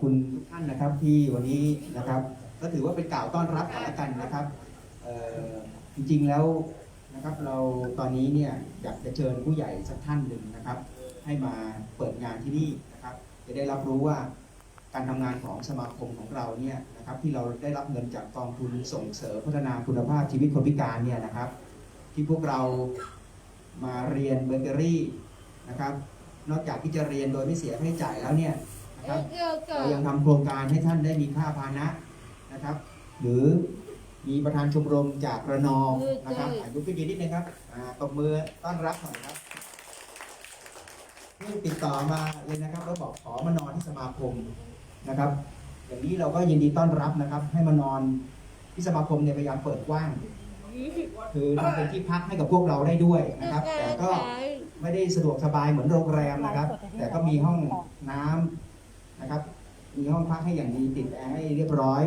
คุณทุกท่านนะครับที่วันนี้นะครับ ก็ถือว่าเป็นกล่าวต้อนรับกันและกันนะครับจริงๆแล้วนะครับเราตอนนี้เนี่ยอยากจะเชิญผู้ใหญ่สักท่านหนึ่งนะครับ ให้มาเปิดงานที่นี่นะครับ จะได้รับรู้ว่าการทำงานของสมาคมของเราเนี่ยนะครับที่เราได้รับเงินจากกองทุนส่งเสริมพัฒนาคุณภาพชีวิตคนพิการเนี่ยนะครับ ที่พวกเรามาเรียนเบเกอรี่นะครับ นอกจากที่จะเรียนโดยไม่เสียค่าใช้จ่ายแล้วเนี่ย นะครับเรายังทำโครงการให้ท่านได้มีค่าพาหนะนะครับ หรือมีประธานชมรมจากระนองนะครับอายุขึ้นยืนนิดนึงครับอ่าตบมือต้อนรับหน่อยครับนี่ติดต่อมาเลยนะครับแล้วบอกขอมานอนที่สมาคมนะครับ อย่างนี้เราก็ยินดีต้อนรับนะครับ ให้มานอนที่สมาคมเนี่ยพยายามเปิดกว้าง คือทำเป็นที่พักให้กับพวกเราได้ด้วยนะครับ แต่ก็ไม่ได้สะดวกสบายเหมือนโรงแรมนะครับ แต่ก็มีห้องน้ำ นะครับ มีห้องพักให้อย่างดีติดแอร์ให้เรียบร้อย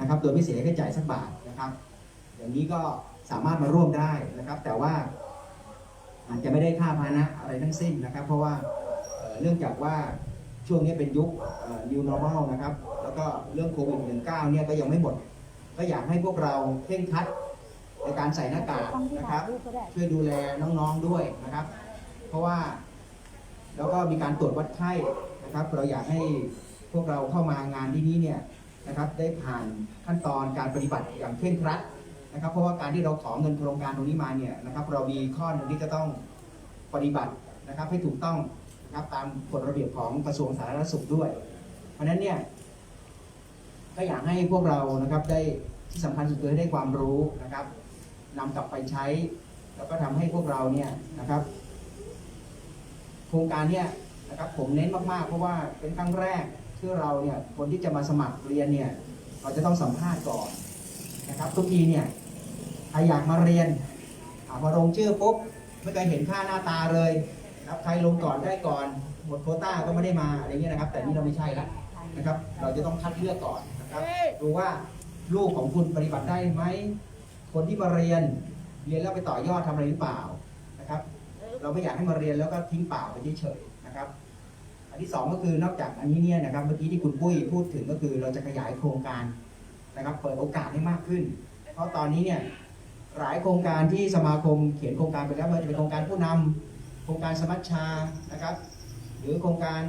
นะครับ โดยไม่เสียค่าใช้จ่ายสักบาทนะครับ อย่างนี้ก็สามารถมาร่วมได้นะครับ แต่ว่าอาจจะไม่ได้ค่าพาหนะอะไรทั้งสิ้นนะครับ เพราะว่าเอ่อเนื่องจากว่าช่วงนี้เป็นยุคเอ่อ new normal นะครับ แล้วก็เรื่องโควิด -19 เนี่ยก็ยังไม่หมด ก็อยากให้พวกเราเคร่งครัดในการใส่หน้ากากนะครับ ช่วยดูแลน้องๆด้วยนะครับ เพราะว่า แล้วก็มีการตรวจวัดไข้ นะครับ เราอยากให้พวกเราเข้ามางานที่นี้เนี่ยนะครับ ได้ผ่านขั้นตอนการปฏิบัติอย่างเคร่งครัดนะครับ เพราะว่าการที่เราขอเงินโครงการตรงนี้มาเนี่ยนะครับ เรามีข้อหนึ่งที่จะต้องปฏิบัตินะครับ ให้ถูกต้องนะครับตามกฎระเบียบของกระทรวงสาธารณสุขด้วย เพราะฉะนั้นเนี่ยก็อยากให้พวกเรานะครับได้ที่สำคัญสุดคือได้ความรู้นะครับนำกลับไปใช้ แล้วก็ทำให้พวกเราเนี่ยนะครับ โครงการเนี่ย นะครับผมเน้นมากๆ เพราะว่าเป็นครั้งแรกที่เราเนี่ยคนที่จะมาสมัครเรียนเนี่ยเราจะต้องสัมภาษณ์ก่อนนะครับทุกทีเนี่ยใครอยากมาเรียนอพอลงชื่อปุ๊บไม่เคยเห็นค่าหน้าตาเลยนะครับใครลงก่อนได้ก่อนหมดโคต้าก็ไม่ได้มาอะไรเงี้ยนะครับ แต่นี่เราไม่ใช่ละนะครับ เราจะต้องคัดเลือกก่อนนะครับดูว่าลูกของคุณปฏิบัติได้ไหมคนที่มาเรียนเรียนแล้วไปต่อยอดทำอะไรหรือเปล่านะครับ เราไม่อยากให้มาเรียนแล้วก็ทิ้งเปล่าไปเฉย นะครับ อันที่สองก็คือนอกจากอันนี้เนี่ยนะครับเมื่อกี้ที่คุณปุ้ยพูดถึงก็คือเราจะขยายโครงการนะครับ เปิดโอกาสให้มากขึ้น เพราะตอนนี้เนี่ยหลายโครงการที่สมาคมเขียนโครงการไปแล้วมันจะเป็นโครงการผู้นำโครงการสมัชชานะครับ หรือโครงการ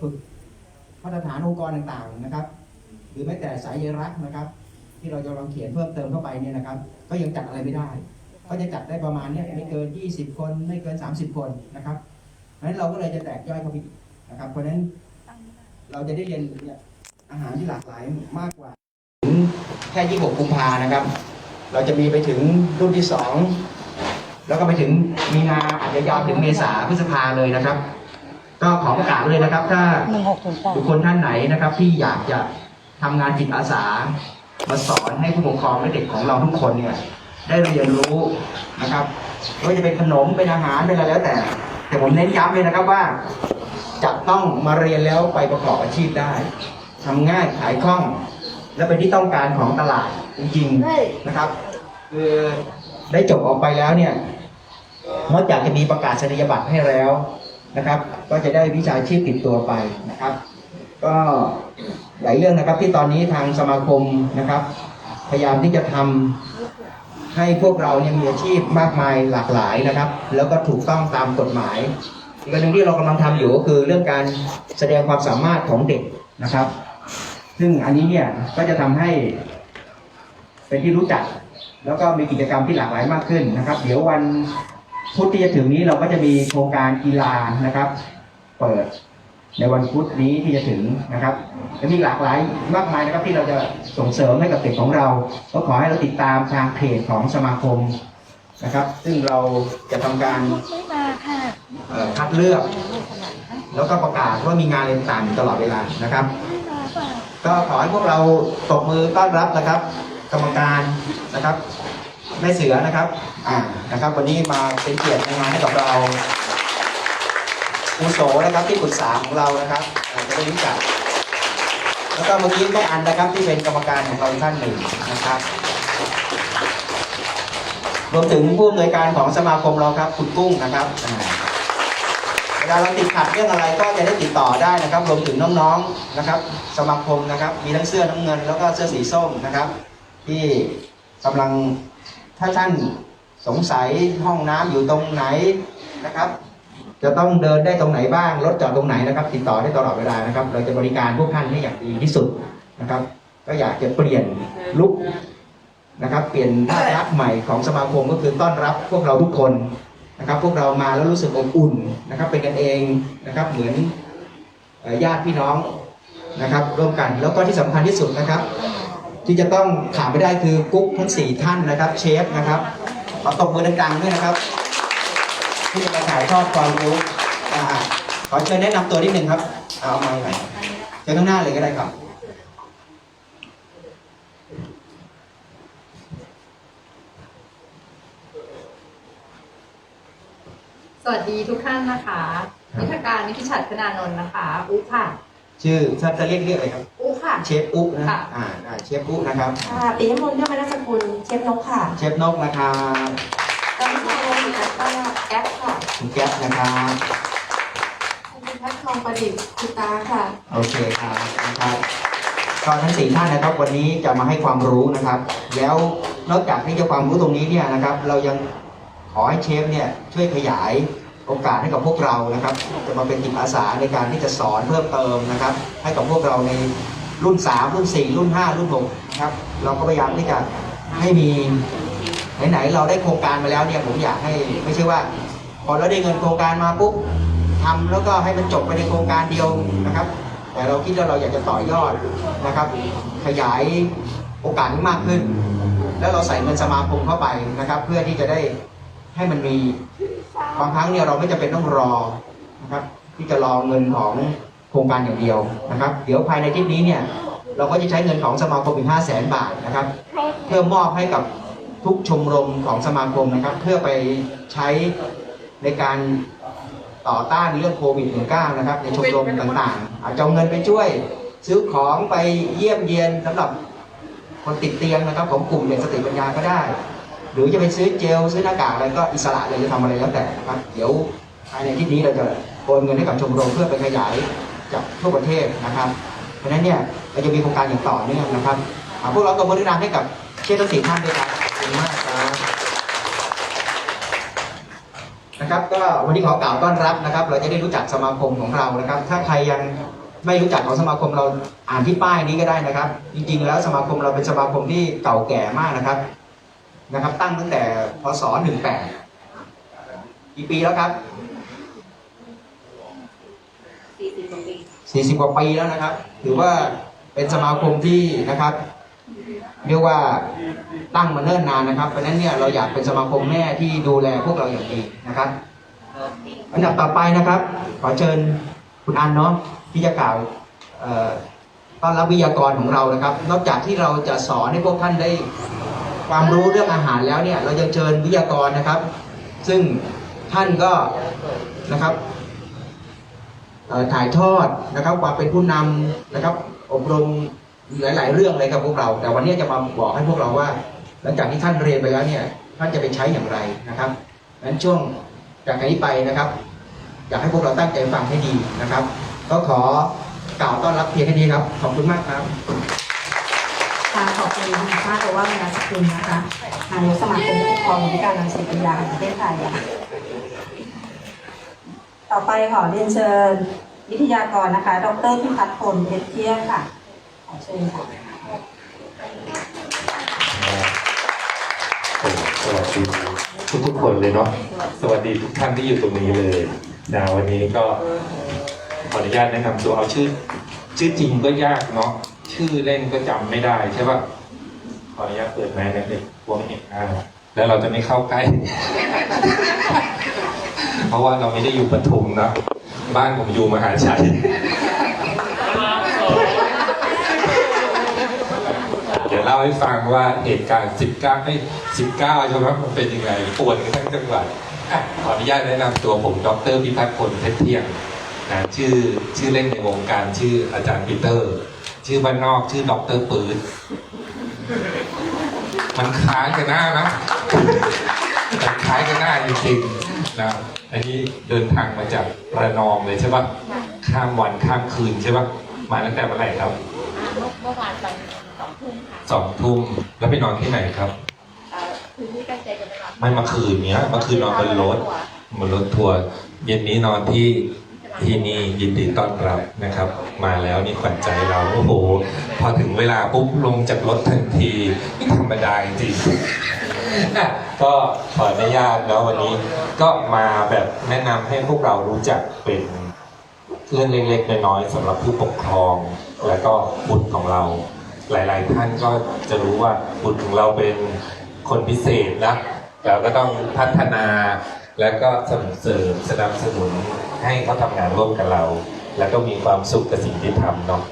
ฝึกมาตรฐานองค์กรต่างๆนะครับ หรือแม้แต่สายใยรักนะครับ ที่เราจะลองเขียนเพิ่มเติมเข้าไปเนี่ยนะครับ ก็ยังจัดอะไรไม่ได้ ก็จะจัดได้ประมาณเนี้ยไม่เกิน 20 คนไม่เกิน 30 คนนะครับ เพราะฉะนั้นเราก็เลยจะแตกย่อยเข้าไปอีกนะครับ เพราะฉะนั้นเราจะได้เรียนเนี่ยอาหารที่หลากหลายมากกว่าถึงแค่26กุมภานะครับ เราจะมีไปถึงรุ่นที่2แล้วก็ไปถึงมีนาอาจจะยาวถึงเมษาพฤษภาเลยนะครับ ก็ขอประกาศไว้เลยนะครับ ถ้าหนึ่งหกศูนย์แปดบุคคลท่านไหนนะครับ ที่อยากจะทำงานจิตอาสา มาสอนให้ผู้ปกครองและเด็กของเราทุกคนเนี่ย ได้เรียนรู้นะครับไม่ว่าจะเป็นขนมเป็นอาหารเป็นอะไรแล้วแต่ แต่ผมเน้นย้ำเลยนะครับว่าจะต้องมาเรียนแล้วไปประกอบอาชีพได้ทำง่ายขายคล่อง และเป็นที่ต้องการของตลาดจริงๆนะครับ คือได้จบออกไปแล้วเนี่ยนอกจากจะมีประกาศนียบัตรให้แล้วนะครับ ก็จะได้วิชาชีพติดตัวไปนะครับ ก็หลายเรื่องนะครับที่ตอนนี้ทางสมาคมนะครับ พยายามที่จะทำ ให้พวกเราเนี่ยมีอาชีพมากมายหลากหลายนะครับ แล้วก็ถูกต้องตามกฎหมาย อีกอันหนึ่งที่เรากำลังทำอยู่ก็คือเรื่องการแสดงความสามารถของเด็กนะครับ ซึ่งอันนี้เนี่ยก็จะทำให้เป็นที่รู้จัก แล้วก็มีกิจกรรมที่หลากหลายมากขึ้นนะครับ เดี๋ยววันพุธที่จะถึงนี้เราก็จะมีโครงการกีฬานะครับ เปิด ในวันพุธนี้ที่จะถึงนะครับและมีหลากหลายมากมายนะครับที่เราจะส่งเสริมให้กับเด็กของเรา ก็ขอให้เราติดตามทางเพจของสมาคมนะครับ ซึ่งเราจะทำการไม่มาค่ะเอ่อคัดเลือก แล้วก็ประกาศว่ามีงานอะไรต่างๆอยู่ตลอดเวลานะครับไม่มาเปล่าก็ขอให้พวกเราตบมือต้อนรับนะครับ กรรมการนะครับแม่เสือนะครับ อ่านะครับ วันนี้มาเป็นเกียรติในงานให้กับเรา อุโสนะครับที่ปรึกษาของเรานะครับอาจจะได้รู้จัก แล้วก็เมื่อกี้แม่อันนะครับที่เป็นกรรมการของเราอีกท่านหนึ่งนะครับรวมถึงผู้อำนวยการของสมาคมเราครับ คุณกุ้งนะครับอ่าลาเราติดขัดเรื่องอะไรก็จะได้ติดต่อได้นะครับรวมถึงน้องๆนะครับ สมาคมนะครับมีทั้งเสื้อน้ำเงิน แล้วก็เสื้อสีส้มนะครับ ที่กำลังถ้าท่านสงสัยห้องน้ำอยู่ตรงไหนนะครับ จะต้องเดินได้ตรงไหนบ้างรถจอดตรงไหนนะครับ ติดต่อได้ตลอดเวลานะครับ เราจะบริการพวกท่านให้อย่างดีที่สุดนะครับ ก็อยากจะเปลี่ยนลุกนะครับ เปลี่ยนภาพลักษณ์ใหม่ของสมาคมก็คือต้อนรับพวกเราทุกคนนะครับ พวกเรามาแล้วรู้สึกอบอุ่นนะครับ เป็นกันเองนะครับ เหมือนญาติพี่น้องนะครับ ร่วมกันแล้วก็ที่สำคัญที่สุดนะครับ ที่จะต้องขาดไม่ได้คือกุ๊กทั้งสี่ท่านนะครับ เชฟนะครับขอตบมือดังๆด้วยนะครับ ที่จะมาถ่ายทอดความรู้อ่าขอเชิญแนะนำตัวนิดหนึ่งครับเอาไม้หน่อยเชิญข้างหน้าเลยก็ได้ครับสวัสดีทุกท่านนะคะนิทการนิพิชัดพนานนท์นะคะ อุ๊ค่ะ ชื่อถ้าจะเรียกเรียกอะไรครับ อุ๊ค่ะ เชฟอุ๊นะ ค่ะ อ่าได้เชฟอุ๊นะครับ ค่ะปิยมนต์เรื่องมนัสกุลเชฟนกค่ะ เชฟนกนะครับ แก๊ปค่ะ คุณแก๊ปนะครับคุณพัฒน์ทองประดิษฐ์คุณตาค่ะ โอเคครับนะครับก็ทั้งสี่ท่านนะครับวันนี้จะมาให้ความรู้นะครับ แล้วนอกจากที่จะความรู้ตรงนี้เนี่ยนะครับ เรายังขอให้เชฟเนี่ยช่วยขยายโอกาสให้กับพวกเรานะครับ จะมาเป็นจิตอาสาในการที่จะสอนเพิ่มเติมนะครับ ให้กับพวกเราในรุ่น 3 รุ่น 4 รุ่น 5 รุ่น6นะครับเราก็พยายามที่จะให้มี ไหนๆเราได้โครงการมาแล้วเนี่ยผมอยากให้ไม่ใช่ว่า พอเราได้เงินโครงการมาปุ๊บทำแล้วก็ให้มันจบไปในโครงการเดียวนะครับ แต่เราคิดว่าเราอยากจะต่อยอดนะครับ ขยายโอกาสนี้มากขึ้น แล้วเราใส่เงินสมาคมเข้าไปนะครับ เพื่อที่จะได้ให้มันมีบางครั้งเนี่ยเราไม่จำเป็นต้องรอนะครับ ที่จะรอเงินของโครงการอย่างเดียวนะครับ เดี๋ยวภายในทิปนี้เนี่ยเราก็จะใช้เงินของสมาคมอีก5 0 0แสนบาทนะครับ เพื่อมอบให้กับ ทุกชมรมของสมาคมนะครับ เพื่อไปใช้ในการต่อต้านเรื่องโควิด -19 นะครับ ในชมรมต่างๆ อาจจะเอาเงินไปช่วย ซื้อของไปเยี่ยมเยียนสำหรับคนติดเตียงนะครับ ของกลุ่มเด็กสติปัญญาก็ได้ หรือจะไปซื้อเจลซื้อหน้ากากอะไรก็อิสระเลยจะทำอะไรแล้วแต่นะครับ เดี๋ยวภายในที่นี้เราจะโอนเงินให้กับชมรมเพื่อไปขยายจากทั่วประเทศนะครับ เพราะฉะนั้นเนี่ยเราจะมีโครงการอย่างต่อเนื่องนะครับพวกเราก็บริการให้กับเชฟทั้งสี่ท่านด้วยครับ นะครับก็วันนี้ขอกล่าวต้อนรับนะครับ เราจะได้รู้จักสมาคมของเรานะครับ ถ้าใครยังไม่รู้จักของสมาคมเราอ่านที่ป้ายนี้ก็ได้นะครับ จริงๆ แล้วสมาคมเราเป็นสมาคมที่เก่าแก่มากนะครับนะครับ ตั้งตั้งแต่พศ 18 กี่ปีแล้วครับ40กว่าปีแล้วนะครับ ถือว่าเป็นสมาคมที่นะครับ เรียกว่าตั้งมาเนิ่นนานนะครับ เพราะฉะนั้นเนี่ยเราอยากเป็นสมาคมแม่ที่ดูแลพวกเราอย่างดีนะครับ อันดับต่อไปนะครับ ขอเชิญคุณอันเนาะที่จะกล่าวต้อนรับวิทยากรของเรานะครับ นอกจากที่เราจะสอนให้พวกท่านได้ความรู้เรื่องอาหารแล้วเนี่ย เรายังเชิญวิทยากรนะครับ ซึ่งท่านก็นะครับถ่ายทอดนะครับความเป็นผู้นำนะครับอบรม หลาย ๆ เรื่องเลยครับพวกเรา แต่วันนี้จะมาบอกให้พวกเราว่า หลังจากที่ท่านเรียนไปแล้วเนี่ย ท่านจะไปใช้อย่างไรนะครับนั้นช่วงจากนี้ไปนะครับ อยากให้พวกเราตั้งใจฟังให้ดีนะครับ ก็ขอกล่าวต้อนรับเพียงแค่นี้ครับ ขอบคุณมากครับค่ะขอบคุณคุณป้าแต่ว่ามนัสกุลนะคะนายกสมาคมผู้ปกครองวิการรังสิตปัญญาแห่งประเทศไทยต่อไปขอเรียนเชิญวิทยากรนะคะ ดรพิพัฒน์พลเพชรเที่ยงค่ะ เชิญค่ะสวัสดีทุกทุกคนเลยเนาะสวัสดีทุกท่านที่อยู่ตรงนี้เลยนะวันนี้ก็ขออนุญาตแนะนำตัวเอาชื่อ ชื่อจริงก็ยากเนาะชื่อเล่นก็จำไม่ได้ใช่ปะขออนุญาตเปิดไมค์นะเด็กพวงเห็นหน้าแล้วเราจะไม่เข้าใกล้ เพราะว่าเราไม่ได้อยู่ปทุมนะ บ้านผมอยู่มหาชัย เดี๋ยวเล่าให้ฟังว่าเหตุการณ์ 19ไม่19ใช่ไหมมันเป็นยังไงปวดกันทั้งจังหวัดอะขออนุญาตแนะนำตัวผมดรพิพัฒน์พลเพชรเที่ยงนะชื่อชื่อเล่นในวงการชื่ออาจารย์ปีเตอร์ ชื่อบ้านนอกชื่อดรปืนมันคล้ายกันหน้านะมันคล้ายกันหน้าจริงนะอันนี้เดินทางมาจากระนองเลยใช่ปะข้ามวันข้ามคืนใช่ปะมาตั้งแต่เมื่อไหร่ครับ เมื่อวานตอนสองทุ่มค่ะสองทุ่มแล้วไปนอนที่ไหนครับ เอ่อคืนนี้ตั้งใจจะไปนอนไม่เมื่อคืนเนี้ยเมื่อคืนนอนบนรถบนรถทัวร์เย็นนี้นอนที่ที่นี่ยินดีต้อนรับนะครับ มาแล้วนี่ขวัญใจเราโอ้โหพอถึงเวลาปุ๊บลงจากรถทันทีไม่ธรรมดาจริงๆอะก็ขออนุญาตแล้ววันนี้ก็มาแบบแนะนำให้พวกเรารู้จักเป็น เรื่องเล็กๆน้อยๆสำหรับผู้ปกครอง แล้วก็บุตรของเรา หลายๆ ท่านก็จะรู้ว่าบุตรของเราเป็นคนพิเศษนะเราก็ต้องพัฒนา แล้วก็ส่งเสริมสนับสนุนให้เขาทำงานร่วมกับเรา แล้วก็มีความสุขกับสิ่งที่ทำเนาะ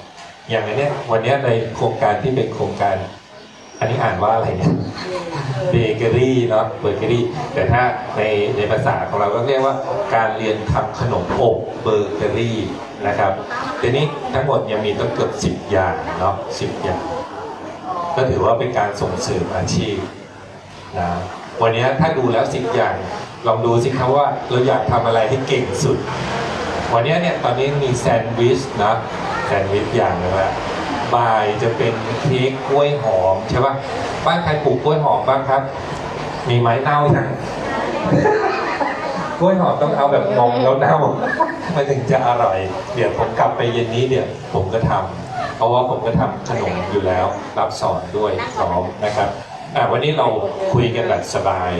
อย่างนเนี้ยวันนี้ในโครงการที่เป็นโครงการ อันนี้อ่านว่าอะไรเนี่ย เบเกอรี่เนาะเบเกอรี่ แต่ถ้าในในภาษาของเราก็เรียกว่าการเรียนทำขนมอบเบเกอรี่นะครับทีนี้ทั้งหมดยังมีตั้งเกือบสิบอย่างเนาะสิบอย่าง ก็ถือว่าเป็นการส่งเสริมอาชีพนะวันนี้ถ้าดูแล้วสิบอย่างลองดูสิครับว่าเราอยากทำอะไรที่เก่งสุด วันนี้เนี่ยตอนนี้มีแซนด์วิชนะแซนด์วิชอย่างนึงละ บ่ายจะเป็นเค้กกล้วยหอมใช่ปะบ้านใครปลูกกล้วยหอมบ้างครับ มีไม้เน่ายังกล้วยหอมต้องเอาแบบมองแล้วเน่ามันถึงจะอร่อย เดี๋ยวผมกลับไปเย็นนี้เดี๋ยวผมก็ทำเพราะว่าผมก็ทำขนมอยู่แล้ว รับสอนด้วยซ้อมนะครับอะวันนี้เราคุยกันแบบสบาย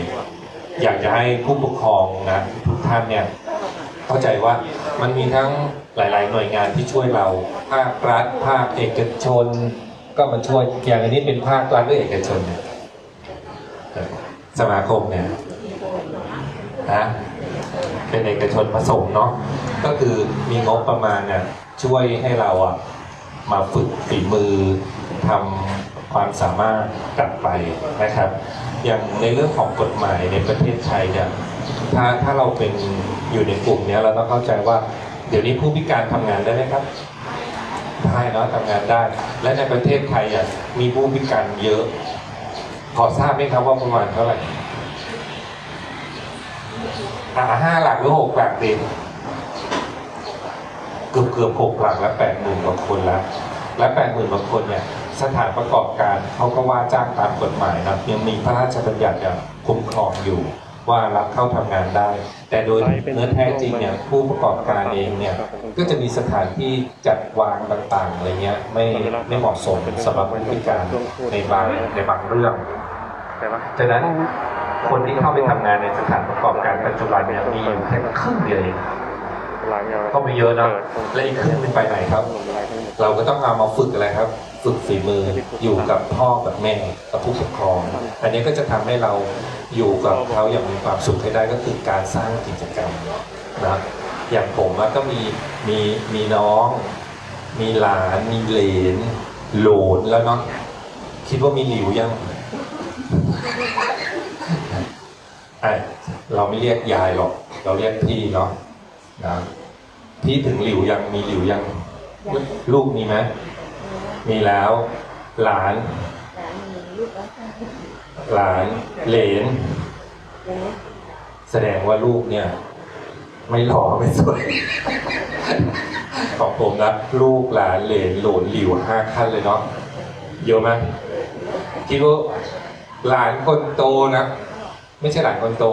อยากจะให้ผู้ปกครองนะทุกท่านเนี่ยเข้าใจว่า มันมีทั้งหลาย ๆ หน่วยงานที่ช่วยเรา ภาครัฐ ภาคเอกชน ก็มาช่วยอย่างอันนี้เป็นภาครัฐหรือเอกชนเนี่ยสมาคมเนี่ยนะเป็นเอกชนผสมเนาะก็คือมีงบประมาณเนี่ยช่วยให้เราอะมาฝึกฝีมือทำความสามารถกลับไปนะครับ อย่างในเรื่องของกฎหมายในประเทศไทยเนี่ยถ้าถ้าเราเป็น อยู่ในกลุ่มนี้เราต้องเข้าใจว่า เดี๋ยวนี้ผู้พิการทำงานได้ไหมครับได้เนาะทำงานได้ และในประเทศไทยอะมีผู้พิการเยอะ ขอทราบไหมครับว่าประมาณเท่าไหร่อ่าห้าหลักหรือหกหลักดีเกือบเกือบหกหลักและแปดหมื่นกว่าคนแล้ว และแปดหมื่นกว่าคนเนี่ยสถานประกอบการเขาก็ว่าจ้างตามกฎหมายนะยังมีพระราชบัญญัติอย่างคุ้มครองอยู่ ว่ารับเข้าทำงานได้ แต่โดยเนื้อแท้จริงเนี่ยผู้ประกอบการเองเนี่ยก็จะมีสถานที่จัดวางต่างๆอะไรเงี้ยไม่ไม่เหมาะสมสำหรับผู้พิการในบางในบางเรื่องฉะนั้นคนที่เข้าไปทำงานในสถานประกอบการปัจจุบันเนี่ยมีอยู่แค่ครึ่งเดียวเองก็ไม่เยอะนะและอีกครึ่งหนึงไปไหนครับ เราก็ต้องเอามาฝึกอะไรครับ ฝึกฝีมืออยู่กับพ่อกับแม่กับผู้ปกครอง อันนี้ก็จะทำให้เราอยู่กับเขาอย่างมีความสุขให้ได้ก็คือการสร้างกิจกรรมนะอย่างผมอะก็มีมีมีน้อง มีหลานมีเหลนโหลนแล้วเนาะคิดว่ามีหลิวยังไอะเราไม่เรียกยายหรอก เราเรียกพี่เนาะนะพี่ถึงหลิวยังมีหลิวยัง ลูกมีไหม มีแล้ว หลาน หลานเหลน แสดงว่าลูกเนี่ย ไม่หล่อไม่สวย ของผมนะลูกหลานเหลนหลนหลิวห้าขั้นเลยเนาะเยอะไหมคิดว่าหลานคนโตนะ ไม่ใช่หลานคนโต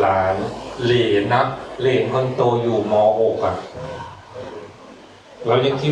หลานเหลนนะเหลนคนโตอยู่ม .6 อะเรายังคิด